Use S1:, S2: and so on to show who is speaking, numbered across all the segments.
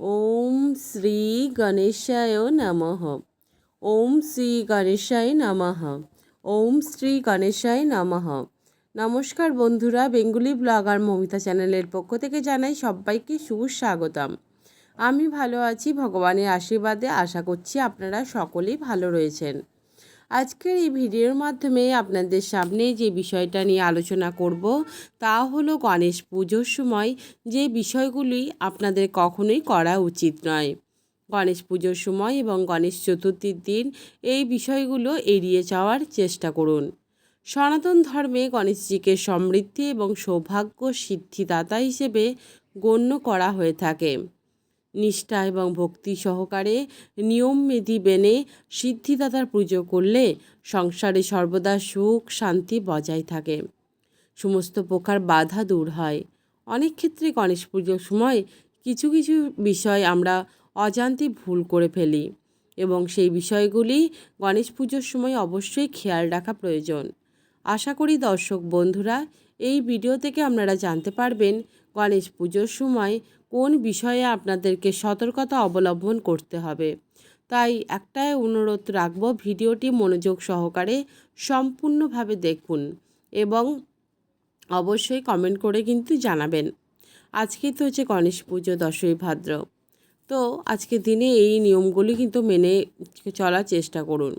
S1: ওম শ্রী গণেশায় নমঃ। ওম শ্রী গণেশায় নমঃ। ওম শ্রী গণেশায় নমঃ। নমস্কার বন্ধুরা, বেঙ্গুলি ব্লগার মমিতা চ্যানেলের পক্ষ থেকে জানাই সবাইকে সুস্বাগতম আমি ভালো আছি, ভগবানের আশীর্বাদে আশা করছি আপনারা সকলেই ভালো রয়েছেন। আজকের এই ভিডিওর মাধ্যমে আপনাদের সামনে যে বিষয়টা নিয়ে আলোচনা করব, তা হলো গণেশ পুজোর সময় যে বিষয়গুলি আপনাদের কখনোই করা উচিত নয়। গণেশ পুজোর সময় এবং গণেশ চতুর্থীর দিন এই বিষয়গুলো এড়িয়ে যাওয়ার চেষ্টা করুন। সনাতন ধর্মে গণেশজিকে সমৃদ্ধি এবং সৌভাগ্য সিদ্ধিদাতা হিসেবে গণ্য করা হয়ে থাকে। নিষ্ঠা এবং ভক্তি সহকারে নিয়ম মেধি বেনে সিদ্ধিদাতার পুজো করলে সংসারে সর্বদা সুখ শান্তি বজায় থাকে। সমস্ত প্রকার বাধা দূর হয়। অনেক ক্ষেত্রে গণেশ পুজোর সময় কিছু কিছু বিষয় আমরা অজান্তে ভুল করে ফেলি এবং সেই বিষয়গুলি গণেশ পুজোর সময় অবশ্যই খেয়াল রাখা প্রয়োজন। আশা করি দর্শক বন্ধুরা, এই ভিডিও থেকে আপনারা জানতে পারবেন গণেশ পুজোর সময় কোন বিষয়ে আপনাদেরকে সতর্কতা অবলম্বন করতে হবে? তাই একটাই অনুরোধ রাখব, ভিডিওটি মনোযোগ সহকারে সম্পূর্ণভাবে দেখুন এবং অবশ্যই কমেন্ট করে কিন্তু জানাবেন। আজকে তো হচ্ছে গণেশ পুজো দশই ভাদ্র। তো আজকের দিনে এই নিয়মগুলি কিন্তু মেনে চলার চেষ্টা করুন।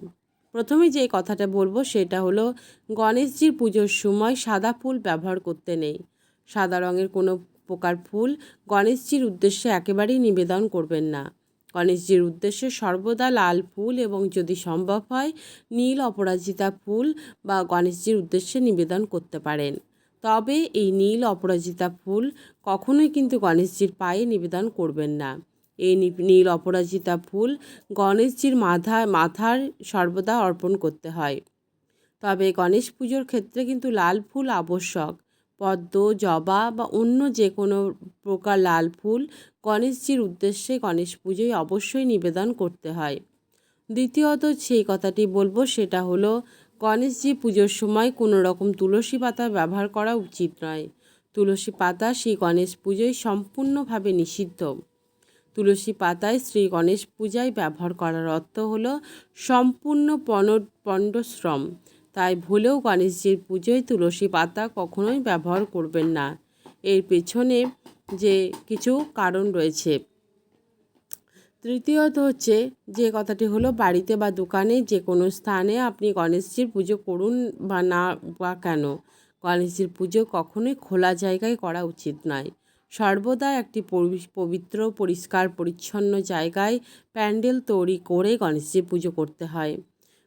S1: প্রথমে যে কথাটা বলব সেটা হলো, গণেশজির পুজোর সময় সাদা ফুল ব্যবহার করতে নেই। সাদা রঙের কোনো প্রকার ফুল গণেশজির উদ্দেশ্যে একেবারেই নিবেদন করবেন না। গণেশজির উদ্দেশ্যে সর্বদা লাল ফুল এবং যদি সম্ভব হয় নীল অপরাজিতা ফুল বা গণেশজির উদ্দেশ্যে নিবেদন করতে পারেন। তবে এই নীল অপরাজিতা ফুল কখনোই কিন্তু গণেশজির পায়ে নিবেদন করবেন না। এই নীল অপরাজিতা ফুল গণেশজির মাথা, মাথার সর্বদা অর্পণ করতে হয়। তবে গণেশ পুজোর ক্ষেত্রে কিন্তু লাল ফুল আবশ্যক। পদ্ম, জবা বা অন্য যে কোনো প্রকার লাল ফুল গণেশজির উদ্দেশ্যে গণেশ পুজোয় অবশ্যই নিবেদন করতে হয়। দ্বিতীয়ত সেই কথাটি বলব, সেটা হলো গণেশজি পুজোর সময় কোনো রকম তুলসী পাতা ব্যবহার করা উচিত নয়। তুলসী পাতা সেই গণেশ পুজোয় সম্পূর্ণভাবে নিষিদ্ধ। তুলসী পাতায় শ্রী গণেশ পূজায় ব্যবহার করার অর্থ হল সম্পূর্ণ পণ, পণ্ডশ্রম। তাই ভুলেও গণেশজির পুজোয় তুলসী পাতা কখনোই ব্যবহার করবেন না। এর পেছনে যে কিছু কারণ রয়েছে। তৃতীয়ত হচ্ছে, যে কথাটি হলো, বাড়িতে বা দোকানে যে কোনো স্থানে আপনি গণেশজির পুজো করুন বা না বা কেন? গণেশজির পুজো কখনোই খোলা জায়গায় করা উচিত নয়। সর্বদা একটি পবিত্র, পরিষ্কার, পরিচ্ছন্ন জায়গায় প্যান্ডেল তৈরি করে গণেশজির পুজো করতে হয়।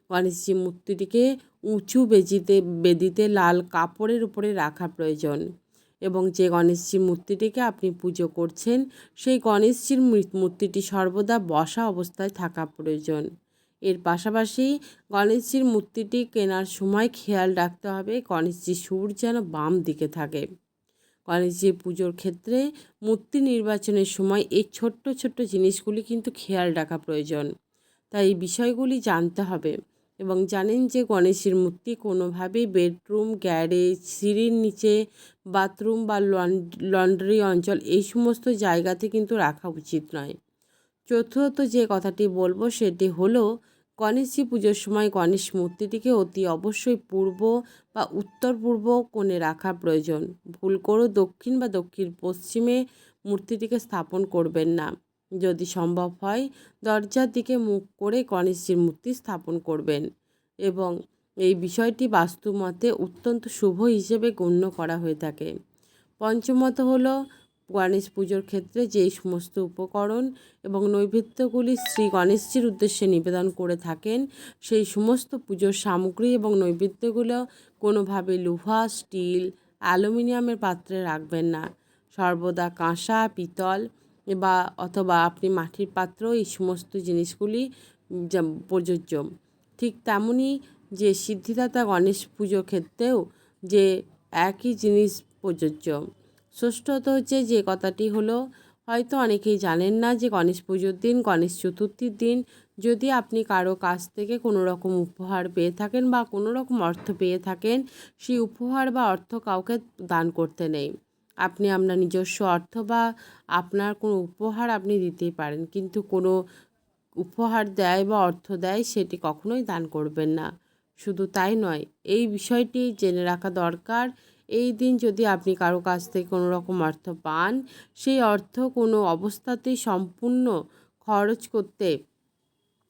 S1: গণেশজি মূর্তিটিকে উঁচু বেজিতে, বেদিতে লাল কাপড়ের উপরে রাখা প্রয়োজন। এবং যে গণেশজির মূর্তিটিকে আপনি পুজো করছেন, সেই গণেশজির মূর্তিটি সর্বদা বসা অবস্থায় থাকা প্রয়োজন। এর পাশাপাশি গণেশজির মূর্তিটি কেনার সময় খেয়াল রাখতে হবে, গণেশজির সুর যেন বাম দিকে থাকে। গণেশজি পুজোর ক্ষেত্রে মূর্তি নির্বাচনের সময় এই ছোট্ট ছোট্ট জিনিসগুলি কিন্তু খেয়াল রাখা প্রয়োজন। তাই এই বিষয়গুলি জানতে হবে। এবং জানেন যে গণেশের মূর্তি কোনোভাবেই বেডরুম, গ্যারেজ, সিঁড়ির নিচে, বাথরুম বা লন্ড্রি অঞ্চল এই সমস্ত জায়গাতে কিন্তু রাখা উচিত নয়। চতুর্থত যে কথাটি বলব সেটি হলো, গণেশজি পুজোর সময় গণেশ মূর্তিটিকে অতি অবশ্যই পূর্ব বা উত্তর পূর্ব কোণে রাখা প্রয়োজন। ভুল করো দক্ষিণ বা দক্ষিণ পশ্চিমে মূর্তিটিকে স্থাপন করবেন না। যদি সম্ভব হয়, দরজার দিকে মুখ করে গণেশজির মূর্তি স্থাপন করবেন এবং এই বিষয়টি বাস্তুমতে অত্যন্ত শুভ হিসেবে গণ্য করা হয়ে থাকে। পঞ্চমত হলো গণেশ পুজোর ক্ষেত্রে যেই সমস্ত উপকরণ এবং নৈবেদ্যগুলি শ্রী গণেশজির উদ্দেশ্যে নিবেদন করে থাকেন, সেই সমস্ত পুজোর সামগ্রী এবং নৈবেদ্যগুলো কোনোভাবে লোহা, স্টিল, অ্যালুমিনিয়ামের পাত্রে রাখবেন না। সর্বদা কাঁসা, পিতল বা অথবা আপনি মাটির পাত্র, এই সমস্ত জিনিসগুলি প্রযোজ্য। ঠিক তেমনই যে সিদ্ধিদাতা গণেশ পুজোর ক্ষেত্রেও যে একই জিনিস প্রযোজ্য। ষষ্ঠত হচ্ছে যে কথাটি হলো, হয়তো অনেকেই জানেন না যে গণেশ পুজোর দিন, গণেশ চতুর্থীর দিন যদি আপনি কারও কাছ থেকে কোনো রকম উপহার পেয়ে থাকেন বা কোনো রকম অর্থ পেয়ে থাকেন, সেই উপহার বা অর্থ কাউকে দান করতে নেই। আপনি আপনার নিজস্ব অর্থ বা আপনার কোনো উপহার আপনি দিতেই পারেন। কিন্তু কোনো উপহার দেয় বা অর্থ দেয় সেটি কখনোই দান করবেন না। শুধু তাই নয়, এই বিষয়টি জেনে রাখা দরকার। এই দিন যদি আপনি কারও কাছ থেকে কোনো রকম অর্থ পান, সেই অর্থ কোনো অবস্থাতেই সম্পূর্ণ খরচ করতে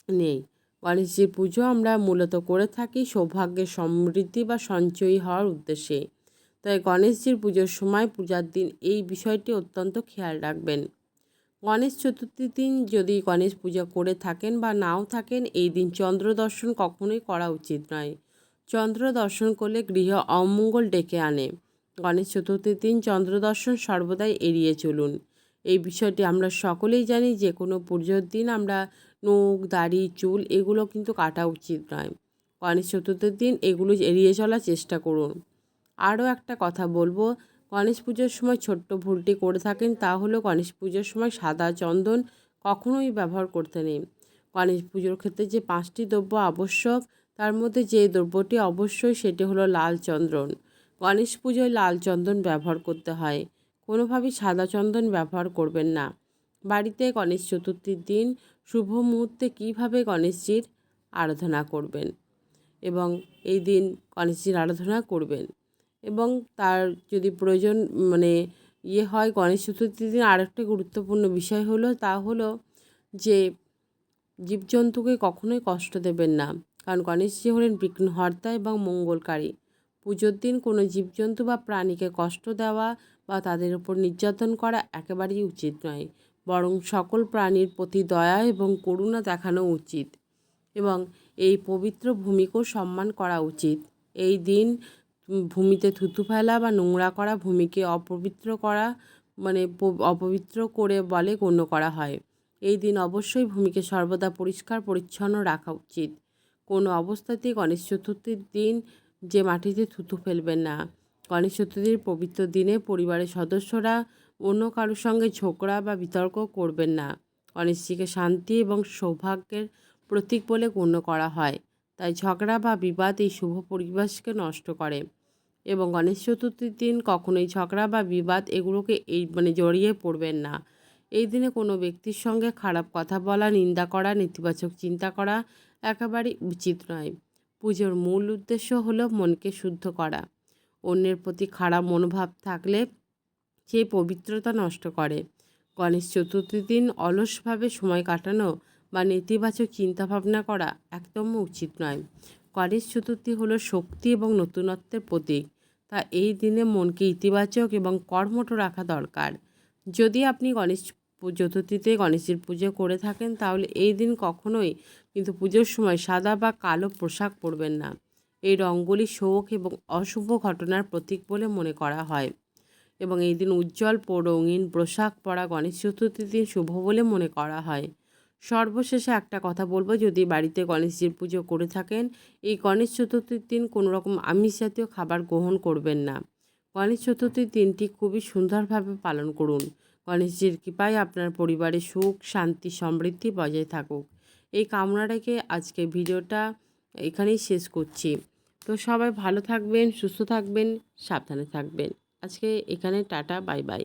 S1: নেই। গণেশজির পুজো আমরা মূলত করে থাকি সৌভাগ্যের সমৃদ্ধি বা সঞ্চয়ী হওয়ার উদ্দেশ্যে। তাই গণেশজির পুজোর সময় পূজার দিন এই বিষয়টি অত্যন্ত খেয়াল রাখবেন। গণেশ চতুর্থীর দিন যদি গণেশ পূজা করে থাকেন বা নাও থাকেন, এই দিন চন্দ্র দর্শন কখনোই করা উচিত নয়। চন্দ্র দর্শন করলে গৃহ অমঙ্গল ডেকে আনে। গণেশ চতুর্থীর দিন চন্দ্র দর্শন সর্বদাই এড়িয়ে চলুন। এই বিষয়টি আমরা সকলেই জানি, যে কোনো পুজোর দিন আমরা নখ, দাড়ি, চুল এগুলো কিন্তু কাটা উচিত নয়। গণেশ চতুর্থীর দিন এগুলো এড়িয়ে চলার চেষ্টা করুন। আরও একটা কথা বলব। গণেশ পুজোর সময় ছোট্ট ভুলটি করে থাকেন তা হলো গণেশ পুজোর সময় সাদা চন্দন কখনোই ব্যবহার করতে নেই। গণেশ পুজোর ক্ষেত্রে যে পাঁচটি দ্রব্য আবশ্যক, তার মধ্যে যে দ্রব্যটি অবশ্যই সেটি হলো লাল চন্দন। গণেশ পুজোয় লাল চন্দন ব্যবহার করতে হয়, কোনোভাবেই সাদা চন্দন ব্যবহার করবেন না। বাড়িতে গণেশ চতুর্থীর দিন শুভ মুহূর্তে কীভাবে গণেশজির আরাধনা করবেন? এবং এই দিন গণেশজির আরাধনা করবেন? এবং তার যদি প্রয়োজন মানে ইয়ে হয় গণেশ চতুর্থীর দিন, আরেকটা গুরুত্বপূর্ণ বিষয় হলো, তা হলো যে জীবজন্তুকে কখনোই কষ্ট দেবেন না। কারণ গণেশজি হলেন বিঘ্নহর্তা এবং মঙ্গলকারী। পুজোর দিন কোনো জীবজন্তু বা প্রাণীকে কষ্ট দেওয়া বা তাদের উপর নির্যাতন করা একেবারেই উচিত নয়। বরং সকল প্রাণীর প্রতি দয়া এবং করুণা দেখানো উচিত এবং এই পবিত্র ভূমিকেও সম্মান করা উচিত। এই দিন ভূমিতে থুতু ফেলা বা নোংরা করা, ভূমিকে অপবিত্র করা মানে অপবিত্র করে বলে গণ্য করা হয়। এই দিন অবশ্যই ভূমিকে সর্বদা পরিষ্কার, পরিচ্ছন্ন রাখা উচিত। কোনো অবস্থাতেই গণেশ চতুর্থীর দিন যে মাটিতে থুতু ফেলবেন না। গণেশ চতুর্থীর পবিত্র দিনে পরিবারের সদস্যরা অন্য কারোর সঙ্গে ঝগড়া বা বিতর্ক করবেন না। গণেশজিকে শান্তি এবং সৌভাগ্যের প্রতীক বলে গণ্য করা হয়। তাই ঝগড়া বা বিবাদ এই শুভ পরিবেশকে নষ্ট করে। এবং গণেশ চতুর্থীর দিন কখনোই ঝগড়া বা বিবাদ এগুলোকে এই মানে জড়িয়ে পড়বেন না। এই দিনে কোনো ব্যক্তির সঙ্গে খারাপ কথা বলা, নিন্দা করা, নেতিবাচক চিন্তা করা একেবারেই উচিত নয়। পুজোর মূল উদ্দেশ্য হলো মনকে শুদ্ধ করা। অন্যের প্রতি খারাপ মনোভাব থাকলে সেই পবিত্রতা নষ্ট করে। গণেশ চতুর্থীর দিন অলসভাবে সময় কাটানো বা নেতিবাচক চিন্তাভাবনা করা একদম উচিত নয়। গণেশ চতুর্থী হলো শক্তি এবং নতুনত্বের প্রতীক। তা এই দিনে মনকে ইতিবাচক এবং কর্মঠ রাখা দরকার। যদি আপনি গণেশ চতুর্থীতে গণেশের পুজো করে থাকেন, তাহলে এই দিন কখনোই কিন্তু পুজোর সময় সাদা বা কালো পোশাক পরবেন না। এই রঙগুলি শোক এবং অশুভ ঘটনার প্রতীক বলে মনে করা হয়। এবং এই দিন উজ্জ্বল রঙিন পোশাক পরা গণেশ চতুর্থীর দিন শুভ বলে মনে করা হয়। সর্বশেষে একটা কথা বলব, যদি বাড়িতে গণেশজির পুজো করে থাকেন, এই গণেশ চতুর্থীর দিন কোনো রকম আমিষ জাতীয় খাবার গ্রহণ করবেন না। গণেশ চতুর্থীর দিনটি খুবই সুন্দরভাবে পালন করুন। গণেশজির কৃপায় আপনার পরিবারে সুখ, শান্তি, সমৃদ্ধি বজায় থাকুক। এই কামনা রেখে আজকে ভিডিওটা এখানেই শেষ করছি। তো সবাই ভালো থাকবেন, সুস্থ থাকবেন, সাবধানে থাকবেন। আজকে এখানে টাটা, বাই বাই।